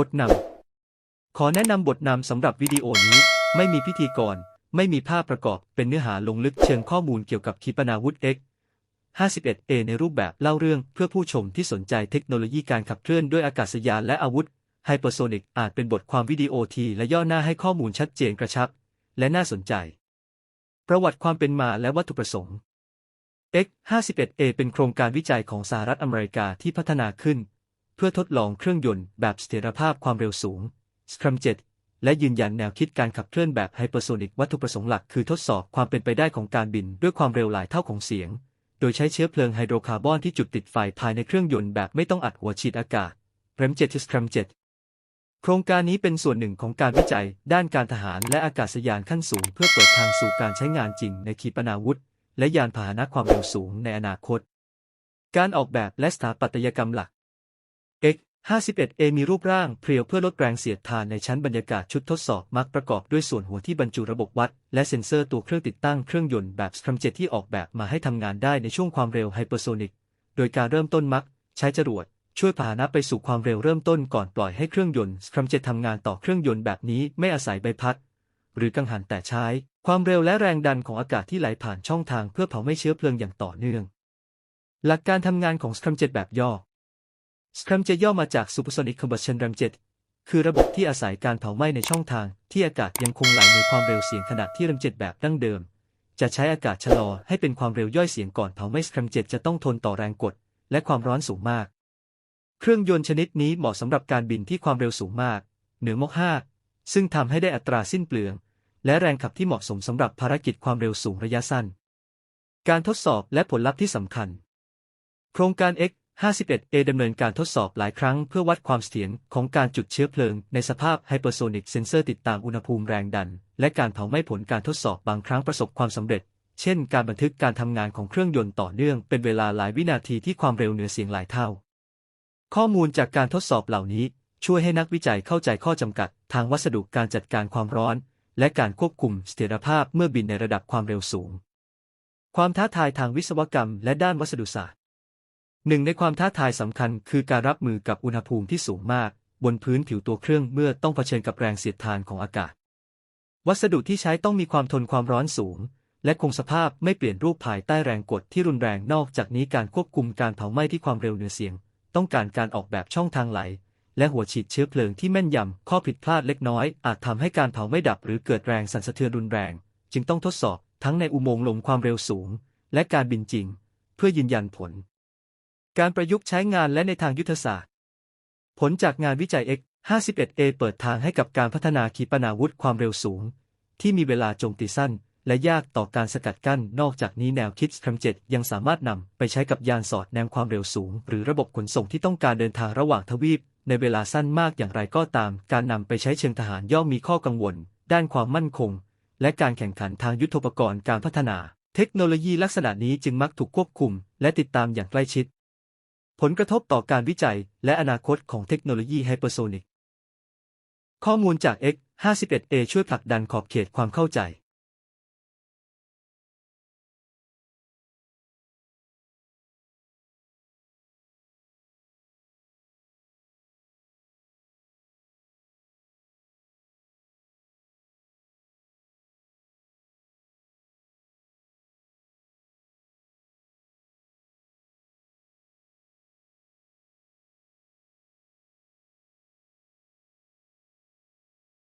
บทนำ ขอแนะนำบทนำสำหรับวิดีโอนี้ ไม่มีพิธีกร ไม่มีภาพประกอบ เป็นเนื้อหาลงลึกเชิงข้อมูลเกี่ยวกับขีปนาวุธ X 51A ในรูปแบบเล่าเรื่องเพื่อผู้ชมที่สนใจเทคโนโลยีการขับเคลื่อนด้วยอากาศยานและอาวุธไฮเปอร์โซนิกอาจเป็นบทความวิดีโอทีและย่อหน้าให้ข้อมูลชัดเจนกระชับ และน่าสนใจ ประวัติความเป็นมาและวัตถุประสงค์ X51A เป็นโครงการวิจัยของสหรัฐอเมริกาที่พัฒนาขึ้น พื่อทดลองเครื่องยนต์แบบเสถียรภาพความเร็วสูง Scramjet และยืนยันแนวคิดการขับเคลื่อนแบบไฮเปอร์โซนิกวัตถุประสงค์หลักคือทดสอบความเป็นไปได้ของการบินด้วยความเร็วหลายเท่าของเสียง โดยใช้เชื้อเพลิงไฮโดรคาร์บอนที่จุดติดไฟภายในเครื่องยนต์แบบไม่ต้องอัดหัวฉีดอากาศ Ramjet Scramjet โครงการนี้เป็นส่วนหนึ่งของการวิจัย ด้านการทหารและอากาศยานขั้นสูง เพื่อเปิดทางสู่การใช้งานจริงในขีปนาวุธ และยานพาหนะความเร็วสูงในอนาคต การออกแบบและสถาปัตยกรรมหลัก 51A มีรูปร่างเพรียวเพื่อลดแรงเสียดทานในชั้นบรรยากาศชุดทดสอบมักประกอบด้วยส่วนหัวที่บรรจุระบบวัด และเซ็นเซอร์ตัวเครื่องติดตั้งเครื่องยนต์แบบ Scramjet ที่ออกแบบมาให้ทำงานได้ในช่วงความเร็วไฮเปอร์โซนิก โดยการเริ่มต้นมัก ใช้จรวด ช่วยพาหนะไปสู่ความเร็วเริ่มต้นก่อนปล่อยให้เครื่องยนต์ Scramjet ทำงานต่อเครื่องยนต์แบบนี้ไม่อาศัยใบพัด หรือกังหันแต่ใช้ ความเร็วและแรงดันของอากาศที่ไหลผ่านช่องทางเพื่อเผาไหม้เชื้อเพลิงอย่างต่อเนื่อง หลักการทำงานของ Scramjet แบบย่อ Scramjet ย่อมาจาก Supersonic Combustion Ramjet คือระบบที่อาศัยการเผาไหม้ในช่องทาง ที่อากาศยังคงไหลในความเร็วเสียงขณะที่ Ramjet แบบดั้งเดิม จะใช้อากาศชะลอให้เป็นความเร็วย่อยเสียงก่อนเผาไหม้ Scramjet จะต้องทนต่อแรงกด และความร้อนสูงมาก เครื่องยนต์ชนิดนี้เหมาะสำหรับการบินที่ความเร็วสูงมาก เหนือมก5ซึ่งทำให้ได้อัตราสิ้นเปลือง และแรงขับที่เหมาะสมสำหรับภารกิจความเร็วสูงระยะสั้น การทดสอบและผลลัพธ์ที่สำคัญ โครงการ X 51A ดำเนินการทดสอบหลายครั้งเพื่อวัดความเสถียรของการจุดเชื้อเพลิง ในสภาพไฮเปอร์โซนิกเซนเซอร์ติดตามอุณหภูมิแรงดัน และการเผาไหม้ผลการทดสอบบางครั้งประสบความสำเร็จ เช่น การบันทึกการทำงานของเครื่องยนต์ต่อเนื่องเป็นเวลาหลายวินาทีที่ความเร็วเหนือเสียงหลายเท่า ข้อมูลจากการทดสอบเหล่านี้ ช่วยให้นักวิจัยเข้าใจข้อจำกัด ทางวัสดุการจัดการความร้อน และการควบคุมเสถียรภาพเมื่อบินในระดับความเร็วสูง ความท้าทายทางวิศวกรรม และด้านวัสดุศาสตร์ หนึ่งในความท้าทายสำคัญคือการรับมือกับอุณหภูมิที่สูงมาก บนพื้นผิวตัวเครื่องเมื่อต้องเผชิญกับแรงเสียดทานของอากาศ วัสดุที่ใช้ต้องมีความทนความร้อนสูง และคงสภาพไม่เปลี่ยนรูปภายใต้แรงกดที่รุนแรงนอกจากนี้การควบคุมการเผาไหม้ที่ความเร็วเหนือเสียง ต้องการการออกแบบช่องทางไหล และหัวฉีดเชื้อเพลิงที่แม่นยำข้อผิดพลาดเล็กน้อย อาจทำให้การเผาไม่ดับหรือเกิดแรงสั่นสะเทือนรุนแรง จึงต้องทดสอบทั้งในอุโมงค์ลมความเร็วสูง และการบินจริง เพื่อยืนยันผล การประยุกต์ใช้งานและในทางยุทธศาสตร์ ผลจากงานวิจัย X 51A เปิดทางให้กับการพัฒนาขีปนาวุธความเร็วสูง ที่มีเวลาโจมตีสั้น และยากต่อการสกัดกั้น นอกจากนี้แนวคิด Scramjet ยังสามารถนำไปใช้กับยานสอดแนมความเร็วสูง หรือระบบขนส่งที่ต้องการเดินทางระหว่างทวีป ในเวลาสั้นมากอย่างไรก็ตาม การนำไปใช้เชิงทหารย่อมมีข้อกังวล ด้านความมั่นคง และการแข่งขันทางยุทโธปกรณ์การพัฒนา เทคโนโลยีลักษณะนี้จึงมักถูกควบคุม และติดตามอย่างใกล้ชิด ผลกระทบต่อการวิจัยและอนาคตของเทคโนโลยีไฮเปอร์โซนิก ข้อมูลจาก X 51A ช่วยผลักดันขอบเขตความเข้าใจ